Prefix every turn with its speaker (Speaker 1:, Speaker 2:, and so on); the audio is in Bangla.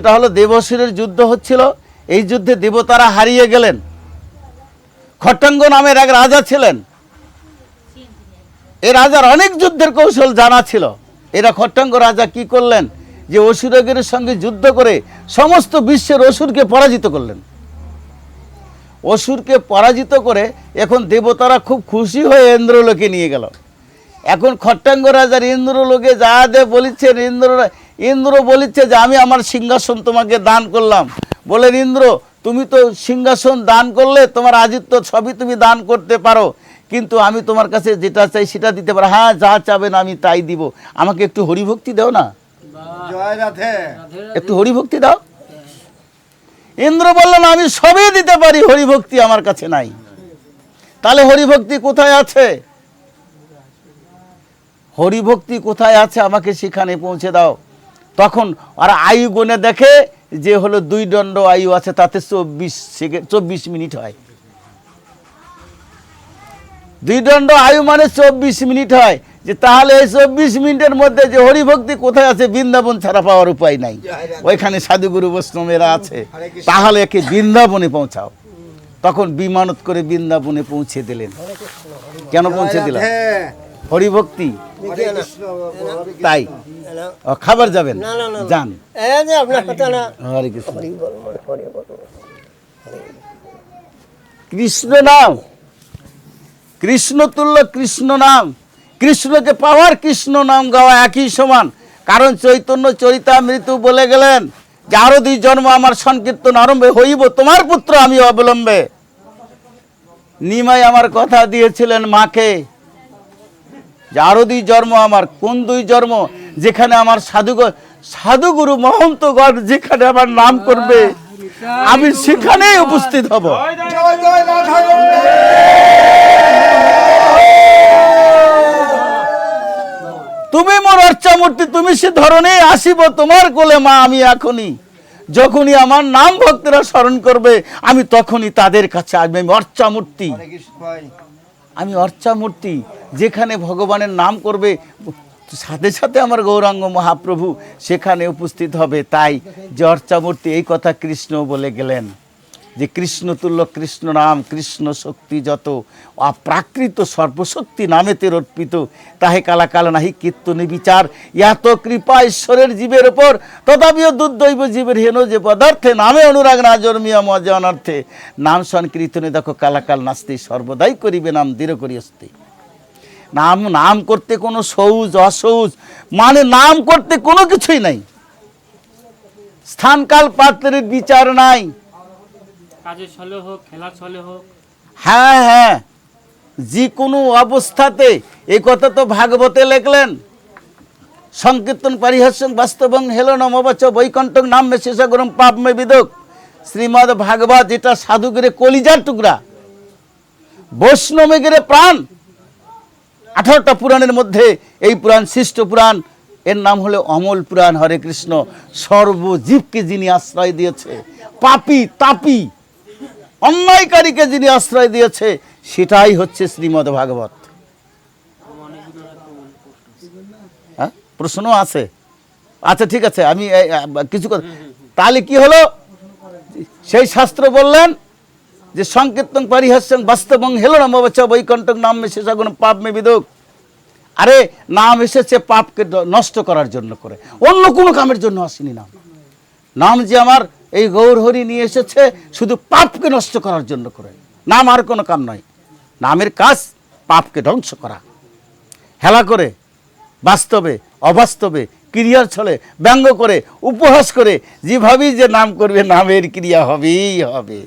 Speaker 1: এটা হলো দেবসুরের যুদ্ধ হচ্ছিল। এই যুদ্ধে দেবতারা হারিয়ে গেলেন। খট্টাঙ্গ নামের এক রাজা ছিলেন। এই রাজার অনেক যুদ্ধের কৌশল জানা ছিল। এরা খট্টাঙ্গ রাজা কি করলেন? যে অসুরগের সঙ্গে যুদ্ধ করে সমস্ত বিশ্বের অসুরকে পরাজিত করলেন। অসুরকে পরাজিত করে এখন দেবতারা খুব খুশি হয়ে ইন্দ্রলোকে নিয়ে গেল। এখন খট্টাঙ্গ রাজার ইন্দ্রলোকে যা দে বলিচ্ছেন ইন্দ্র ইন্দ্র বলিচ্ছে যে আমি আমার সিংহাসন তোমাকে দান করলাম। বলেন ইন্দ্র তুমি তো সিংহাসন দান করলে তোমার আদিত্য সবই তুমি দান করতে পারো। কিন্তু আমি তোমার কাছে যেটা চাই সেটা দিতে পারো। হ্যাঁ যা চাবেন আমি তাই দিব। আমাকে একটু হরিভক্তি দাও না? একটু হরিভক্তি দাও। ইন্দ্র বললেন আমি সবই দিতে পারি হরিভক্তি আমার কাছে নাই। তাহলে হরিভক্তি কোথায় আছে? হরিভক্তি কোথায় আছে আমাকে সেখানে পৌঁছে দাও। তখন আর আয়ু গুণে দেখে যে হলো দুই দণ্ড আয়ু আছে তাতে চব্বিশ সেকেন্ড চব্বিশ মিনিট হয়। দুই দণ্ড আয়ু মানে চব্বিশ মিনিট হয়। যে তাহলে এই চব্বিশ মিনিটের মধ্যে যে হরিভক্তি কোথায় আছে বৃন্দাবন ছাড়া পাওয়ার উপায় নাই। ওইখানে সাধুগুরু বৈষ্ণবেরা আছে। তাহলে একে বৃন্দাবনে পৌঁছাও। তখন বিমানত করে বৃন্দাবনে পৌঁছে দিলেন। কেন পৌঁছে দিলেন? হরিভক্তি তাই? খাবার যাবেন। যান। হরে কৃষ্ণ। নাম। কৃষ্ণ তুল্য কৃষ্ণ নাম। কৃষ্ণকে পাওয়ার কৃষ্ণ নাম গাওয়া একই সমান। কারণ চৈতন্য চরিতামৃত্যু বলে গেলেন যে আরও দুই জন্ম আমার সংকীর্তন আরম্ভে হইব তোমার পুত্র আমি অবলম্বে। নিমাই আমার কথা দিয়েছিলেন মাকে। যে দুই জন্ম আমার কোন দুই জন্ম, যেখানে আমার সাধু সাধুগুরু মহন্তগণ যেখানে আমার নাম করবে, আমি সেখানেই উপস্থিত হব। তুমি মোর অর্চা মূর্তি তুমি সে ধরনে আসিব, তোমার কোলে মা আমি এখনই। যখনই আমার নাম ভক্তরা স্মরণ করবে, আমি তখনই তাদের কাছে আসবে, আমি অর্চা মূর্তি আমি অর্চামূর্তি যেখানে ভগবানের নাম করবে, সাথে সাথে আমার গৌরাঙ্গ মহাপ্রভু সেখানে উপস্থিত হবে। তাই যে অর্চামূর্তি এই কথা কৃষ্ণ বলে গেলেন। যে কৃষ্ণ তুল্য, কৃষ্ণ নাম কৃষ্ণ শক্তি যত অপ্রাকৃত সর্বশক্তি নামে নামেতে অর্পিত তাহে কালা কালা নাহি কীর্তনে বিচার। ইয়াত কৃপা ঈশ্বরের জীবের ওপর তথাপিও দুর্দৈব জীবের হেন যে পদার্থে, নামে অনুরাগ না জন্মিয়া মজা অনর্থে। নাম সংকীর্তনে দেখো কালাকাল নাস্তি, সর্বদাই করিবে নাম, দৃঢ় করি করিয়স্তি। নাম নাম করতে কোনো সৌজ, অসৌজ মানে নাম করতে কোনো কিছুই নাই। স্থানকাল পাত্রের বিচার নাই। হ্যাঁ হ্যাঁ। যে কোনো অবস্থাতে এই কথা তো ভাগবতে লেখলেন। সংকীর্তন, পরিহাস্যং, বাস্তবং হেলো নমবচ বৈকণ্ঠক নাম শেষগরম পাপ মে বিদক। শ্রীমদ ভাগবত এটা সাধুগিরে কলিজার টুকরা। বৈষ্ণবে গিরে প্রাণ। আঠারোটা পুরাণের মধ্যে এই পুরাণ সৃষ্ট পুরাণ। এর নাম হলো অমল পুরাণ, হরে কৃষ্ণ। সর্বজীবকে যিনি আশ্রয় দিয়েছে। পাপি, তাপি। অন্যায়কারীকে যিনি আশ্রয় দিয়েছে, সেটাই হচ্ছে শ্রীমদ ভাগবত। হ্যাঁ? প্রশ্ন আছে। আচ্ছা ঠিক আছে, আমি কিছু কথা। তাহলে কি হলো? সেই শাস্ত্র বললেন যে সংকীর্তন পরিহাস্যং বাস্তবং হেলো না মবচ বৈকণ্ঠক নাম মে শেষাগুণ পাপ মে বিদুক। আরে, নাম এসেছে পাপকে নষ্ট করার জন্য করে। অন্য কোনো কামের জন্য আসেনি নাম। নাম যে আমার এই গৌরহরি নিয়ে এসেছে শুধু পাপকে নষ্ট করার জন্য করে। নাম আর কোনো কাম নয়। নামের কাজ পাপকে ধ্বংস করা। হেলা করে, বাস্তবে, অবাস্তবে, ক্রিয়ার ছলে ব্যঙ্গ করে, উপহাস করে, যেভাবেই যে নাম করবে, নামের ক্রিয়া হবেই হবে।